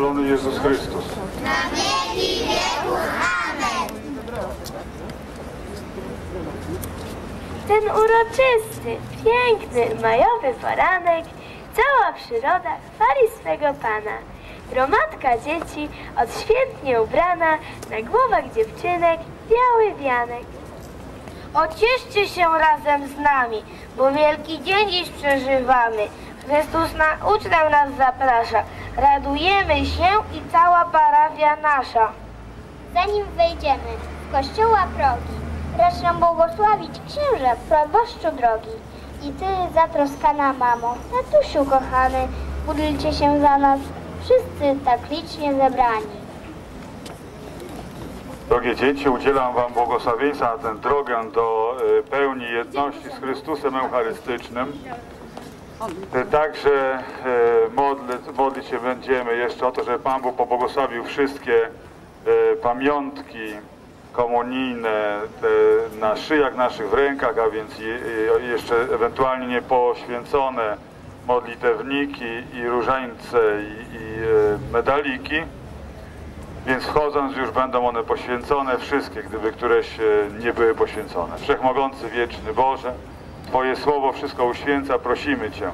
chwalony Jezus Chrystus. Ten uroczysty, piękny, majowy poranek, cała przyroda chwali swego Pana. Gromadka dzieci, odświętnie ubrana, na głowach dziewczynek biały wianek. Ocieszcie się razem z nami, bo wielki dzień dziś przeżywamy. Chrystus na ucztę nas zaprasza. Radujemy się i cała parafia nasza. Zanim wejdziemy w kościoła progi, racz błogosławić księże proboszczu drogi. I ty, zatroskana mamo, tatusiu kochany, módlcie się za nas, wszyscy tak licznie zebrani. Drogie dzieci, udzielam Wam błogosławieństwa na tę drogę do e, pełni jedności z Chrystusem Eucharystycznym. E, Także e, modlę, modlić się będziemy jeszcze o to, żeby Pan Bóg pobłogosławił wszystkie e, pamiątki komunijne na szyjach naszych w rękach, a więc je, je, jeszcze ewentualnie niepoświęcone modlitewniki i różańce i, i medaliki. Więc wchodząc już będą one poświęcone wszystkie, gdyby któreś nie były poświęcone. Wszechmogący, wieczny Boże, Twoje słowo wszystko uświęca, prosimy Cię.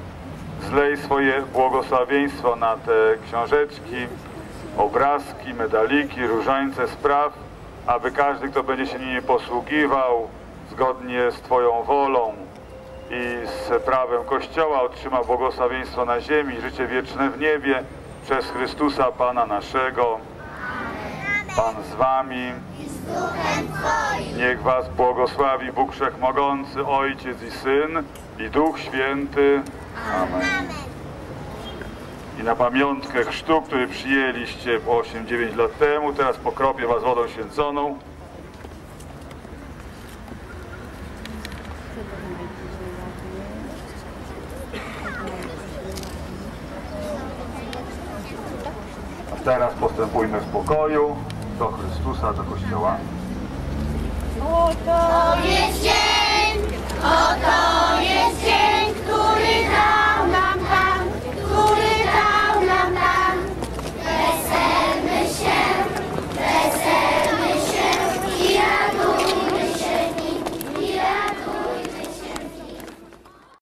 Zlej swoje błogosławieństwo na te książeczki, obrazki, medaliki, różańce spraw, aby każdy, kto będzie się nimi posługiwał zgodnie z Twoją wolą i z prawem Kościoła otrzyma błogosławieństwo na ziemi, życie wieczne w niebie przez Chrystusa Pana naszego. Pan z wami. Niech was błogosławi Bóg Wszechmogący, Ojciec i Syn i Duch Święty. Amen. I na pamiątkę chrztu, który przyjęliście po 8-9 lat temu, teraz pokropię was wodą święconą. Teraz postępujmy w pokoju do Chrystusa, do Kościoła. To jest dzień, oto jest